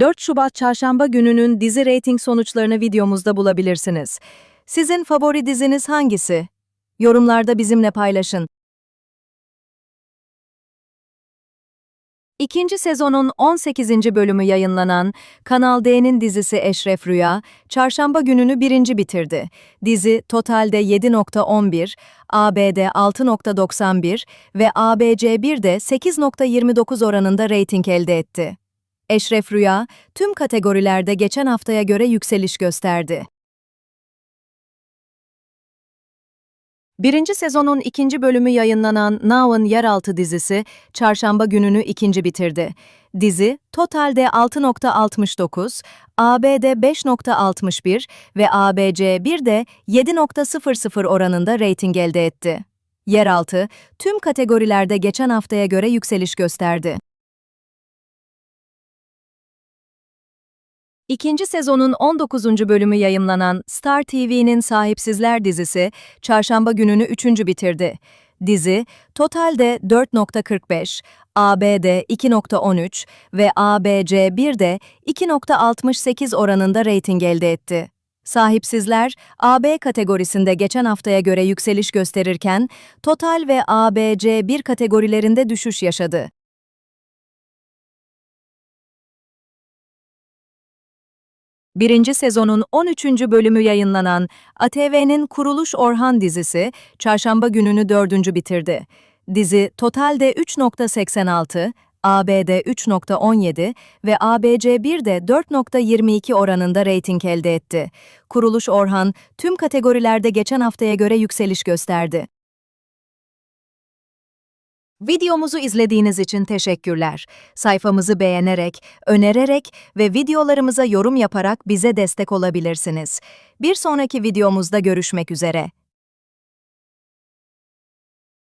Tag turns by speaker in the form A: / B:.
A: 4 Şubat Çarşamba gününün dizi reyting sonuçlarını videomuzda bulabilirsiniz. Sizin favori diziniz hangisi? Yorumlarda bizimle paylaşın. İkinci sezonun 18. bölümü yayınlanan Kanal D'nin dizisi Eşref Rüya, çarşamba gününü birinci bitirdi. Dizi totalde 7.11, ABD 6.91 ve ABC1'de 8.29 oranında reyting elde etti. Eşref Rüya, tüm kategorilerde geçen haftaya göre yükseliş gösterdi. Birinci sezonun ikinci bölümü yayınlanan Now'ın Yeraltı dizisi, çarşamba gününü ikinci bitirdi. Dizi, totalde 6.69, ABD 5.61 ve ABC 1'de 7.00 oranında reyting elde etti. Yeraltı, tüm kategorilerde geçen haftaya göre yükseliş gösterdi. İkinci sezonun 19. bölümü yayımlanan Star TV'nin Sahipsizler dizisi, çarşamba gününü üçüncü bitirdi. Dizi, totalde 4.45, ABD 2.13 ve ABC 1'de 2.68 oranında reyting elde etti. Sahipsizler, AB kategorisinde geçen haftaya göre yükseliş gösterirken, Total ve ABC 1 kategorilerinde düşüş yaşadı. Birinci sezonun 13. bölümü yayınlanan ATV'nin Kuruluş Orhan dizisi, çarşamba gününü dördüncü bitirdi. Dizi totalde 3.86, ABD 3.17 ve ABC 1'de 4.22 oranında reyting elde etti. Kuruluş Orhan, tüm kategorilerde geçen haftaya göre yükseliş gösterdi. Videomuzu izlediğiniz için teşekkürler. Sayfamızı beğenerek, önererek ve videolarımıza yorum yaparak bize destek olabilirsiniz. Bir sonraki videomuzda görüşmek üzere.